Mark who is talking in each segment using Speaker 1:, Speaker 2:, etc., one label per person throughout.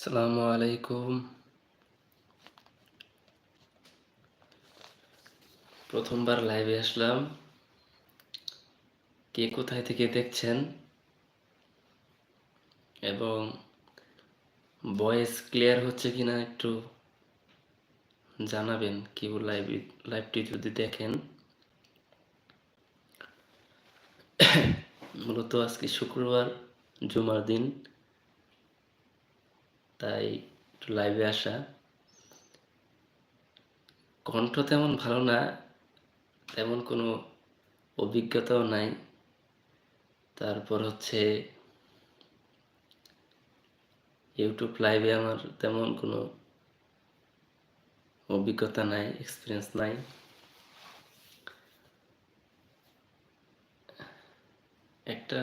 Speaker 1: আসসালামু আলাইকুম প্রথমবার লাইভে আসলাম। কে কোথায় থেকে দেখছেন? এবং ভয়েস ক্লিয়ার হচ্ছে কিনা একটু জানাবেন কেউ লাইভ, লাইভটি যদি দেখেন। মূলত আজকে শুক্রবার, জুমার দিন। তাই একটু লাইভে আসা। কণ্ঠ তেমন ভালো না, তেমন কোনো অভিজ্ঞতাও নাই। তারপর হচ্ছে ইউটিউব লাইভে আমার তেমন কোনো অভিজ্ঞতা নাই এক্সপিরিয়েন্স নাই। একটা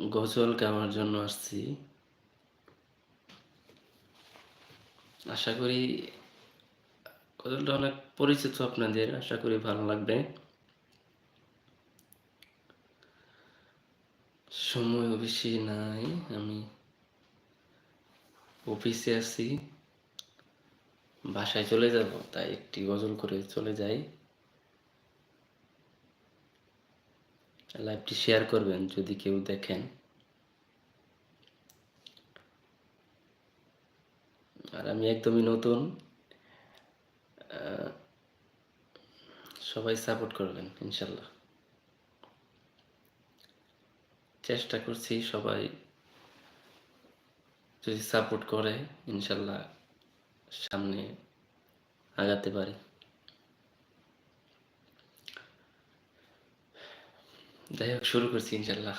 Speaker 1: গজল গাওয়ার জন্য আসছি। আশা করি গজলটা অনেক পরিচিত আপনাদের, আশা করি ভালো লাগবে। সময় বেশি নাই, আমি অফিসে আছি। বাসায় চলে যাব, তাই একটি গজল করে চলে যাই। লাইভটি শেয়ার করবেন যদি কেউ দেখেন। আর আমি একদমই নতুন সবাই সাপোর্ট করবেন, ইনশাল্লাহ। চেষ্টা করছি সবাই যদি সাপোর্ট করে, ইনশাল্লাহ সামনে আগাতে পারি। যাই হোক, শুরু করছি, ইনশাল্লাহ।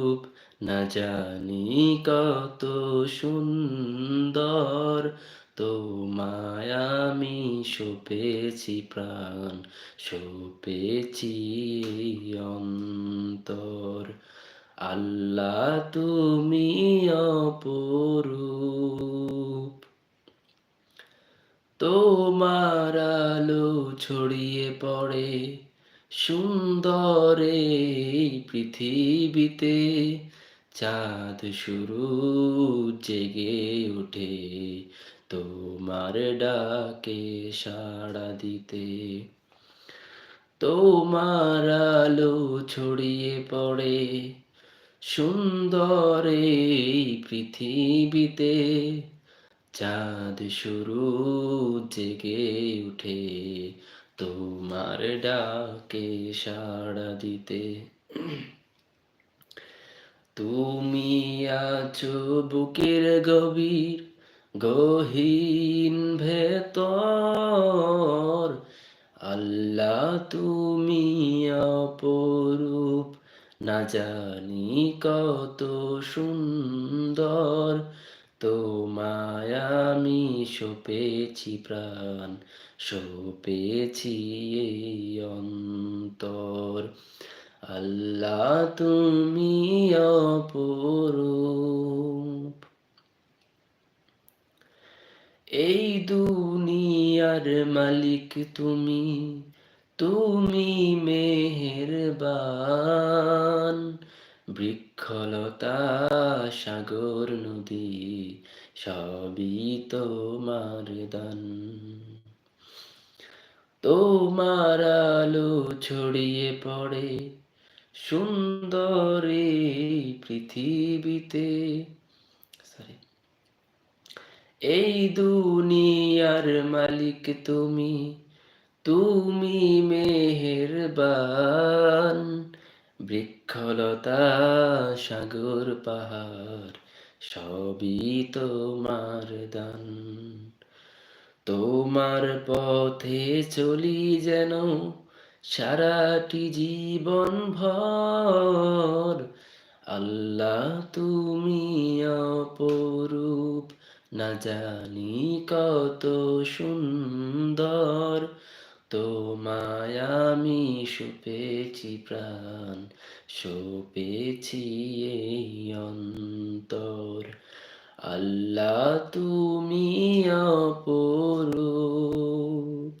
Speaker 1: না জানি কত সুন্দর, তোমায় আমি সপেছি প্রাণ, সপেছি অন্তর। আল্লাহ তুমি অপরূপ। তোমার আলো ছড়িয়ে পড়ে সুন্দর পৃথিবীতে চাঁদ শুরু জেগে ওঠে। তোমার ডাকে সাড়া দিতে। তোমার আলো ছড়িয়ে পড়ে। সুন্দর এই পৃথিবীতে চাঁদ শুরু জেগে উঠে তোমার ডাকে সাড়া দিতে। তুমি আছো বুকের গভীর, গহীন ভেতর। আল্লাহ তুমি অপরূপ, না জানি কত সুন্দর। তোমায় আমি সপেছি প্রাণ, সপেছি এই অন্তর। আল্লাহ তুমি অপরূপ। এই দুনিয়ার মালিক তুমি তুমি মেহেরবান। বৃক্ষলতা, সাগর, নদী, সবই তোমার দান। তোমার আলো ছড়িয়ে পড়ে সুন্দর পৃথিবীতে। সরি এই দুনিয়ার মালিক তুমি তুমি মেহেরবান। বৃক্ষলতা, সাগর, পাহাড়, সবই তোমার দান। তোমার পথে চলি যেন সারাটি জীবন ভর, আল্লাহ তুমি অপরূপ। না জানি কত সুন্দর, তোমায় আমি সুপেছি প্রাণ, সুপেছি এই অন্তর। আল্লাহ তুমি অপরূপ।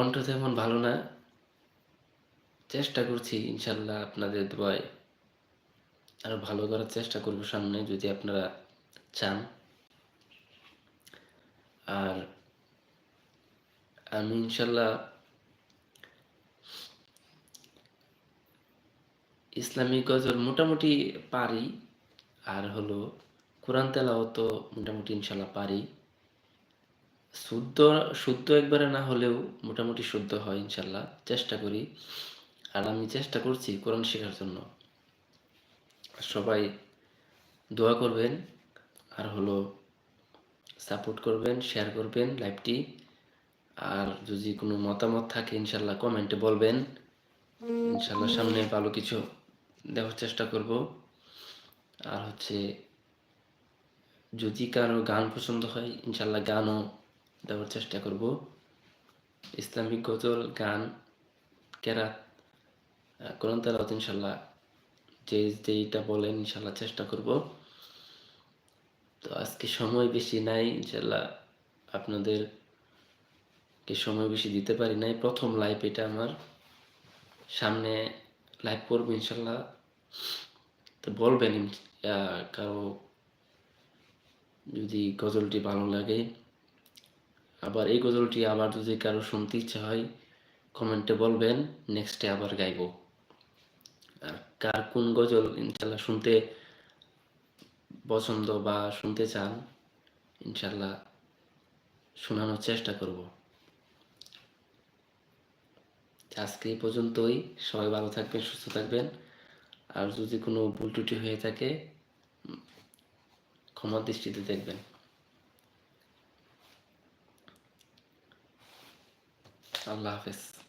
Speaker 1: কণ্ঠ তেমন ভালো না। চেষ্টা করছি ইনশাল্লাহ আপনাদের দোয়ায় আরও ভালো করার চেষ্টা করব সামনে যদি আপনারা চান। আর আমি ইনশাল্লাহ ইসলামিক গজল মোটামুটি পারি। আর হলো কোরআন তেলাও তো মোটামুটি ইনশাল্লাহ পারি। শুদ্ধ শুদ্ধ একবারে না হলেও মোটামুটি শুদ্ধ হয় ইনশাল্লাহ। চেষ্টা করি। আর আমি চেষ্টা করছি কোরআন শেখার জন্য। সবাই দোয়া করবেন। আর হলো সাপোর্ট করবেন শেয়ার করবেন লাইভটি। আর যদি কোনো মতামত থাকে ইনশাল্লাহ কমেন্টে বলবেন। ইনশাল্লাহ সামনে ভালো কিছু দেওয়ার চেষ্টা করব। আর হচ্ছে যদি কারও গান পছন্দ হয়, ইনশাল্লাহ গানও দেওয়ার চেষ্টা করব। ইসলামিক গজল, গান, কেরাত কোরআন তেলাওয়াত ইনশাল্লাহ যে যেইটা বলেন ইনশাল্লাহ চেষ্টা করব। তো আজকে সময় বেশি নাই ইনশাল্লাহ আপনাদেরকে সময় বেশি দিতে পারি নাই। প্রথম লাইভ এটা আমার। সামনে লাইভ করব ইনশাল্লাহ তো বলবেন কারও যদি গজলটি ভালো লাগে। আবার এই গজলটি আবার যদি কারও শুনতে ইচ্ছা হয়, কমেন্টে বলবেন নেক্সটে আবার গাইব। আর কার কোন গজল ইনশাল্লাহ শুনতে পছন্দ বা শুনতে চান, ইনশাল্লাহ শোনানোর চেষ্টা করব। আজকে এই পর্যন্তই। সবাই ভালো থাকবেন, সুস্থ থাকবেন। আর যদি কোনো ভুল ত্রুটি হয়ে থাকে ক্ষমা দৃষ্টিতে দেখবেন। আল্লাহ হাফেজ